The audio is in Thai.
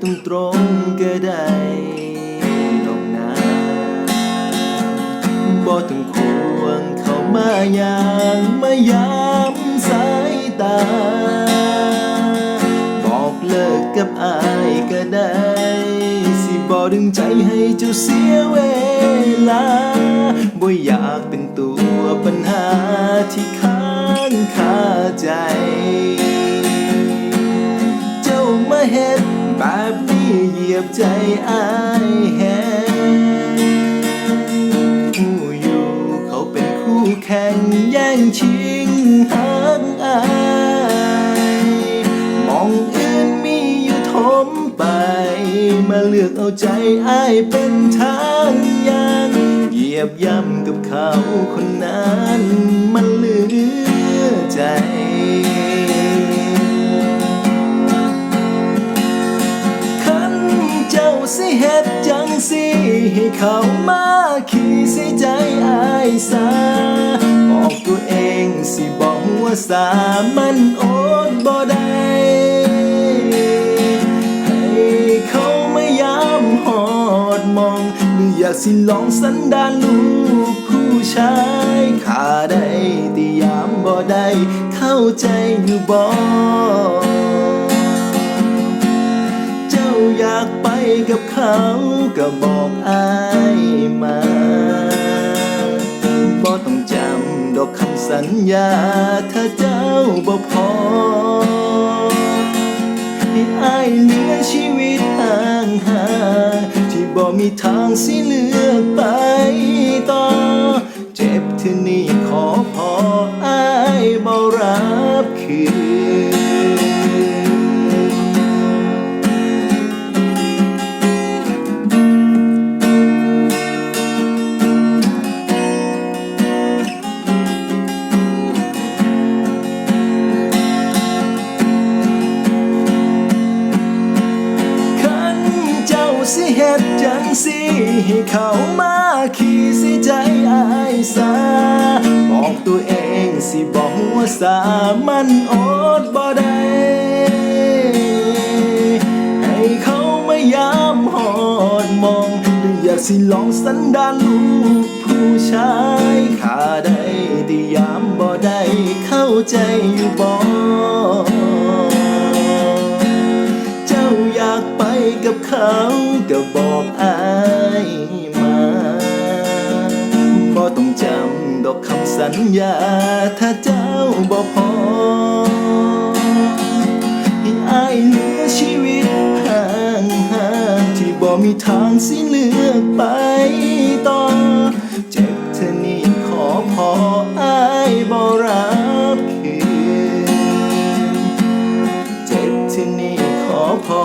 ตรงตรงก็ได้ดอกนาบ่ต้องควงเข้ามาอย่างมายามสายตา บอกเลิกกับอายก็ได้ สิบอดึงใจให้เจ้าเสียเวลาบ่อยากเป็นตัวปัญหาที่ค้างคาใจ เหยียบใจอายแฮงผู้อยู่เขาเป็นคู่แข่งแย่งชิงหางอายมองอื่นมีอยู่ทมไป มาเลือกเอาใจอายเป็นทางยังเหยียบย่ำกับเขาคนนั้นมันเหลือใจ สิเฮ็ดจังสิให้เขามาขี่สิใจอายสาบอกตัวเองสิบอกว่าสามันอดบ่ได้ให้เขาไมายามหอดมองหรืออยากสิลองสันดานลูกผู้ชายขาได้แต่ยามบ่ได้เข้าใจอยู่บ่ อยากไปกับเขาก็บอกอายมาบ่ต้องจำดอกคำสัญญา ถ้าเจ้าบ่พอ ให้อายเหลือชีวิตห่างหาที่บ่มีทางสิเลือกไป ดจังสิให้เขามาขี่สิใจอายสาบอกตัวเองสิบอกว่าสามันอดบ่ได้ให้เขามายามหอดมองหรืออยากสิลองสันดานลูกผู้ชายขาได้แต่ยามบ่ได้เข้าใจอยู่บ่ กับเขาก็บอกอายมาบ่ต้องจำดอกคำสัญญา ถ้าเจ้าบ่พอให้อายเหลือชีวิตห่างห่างที่บ่มีทางสิเลือกไปต่อ เจ็บเธอนี้ขอพออบ่รัคืนเจ็บเธอนี้ขอพอ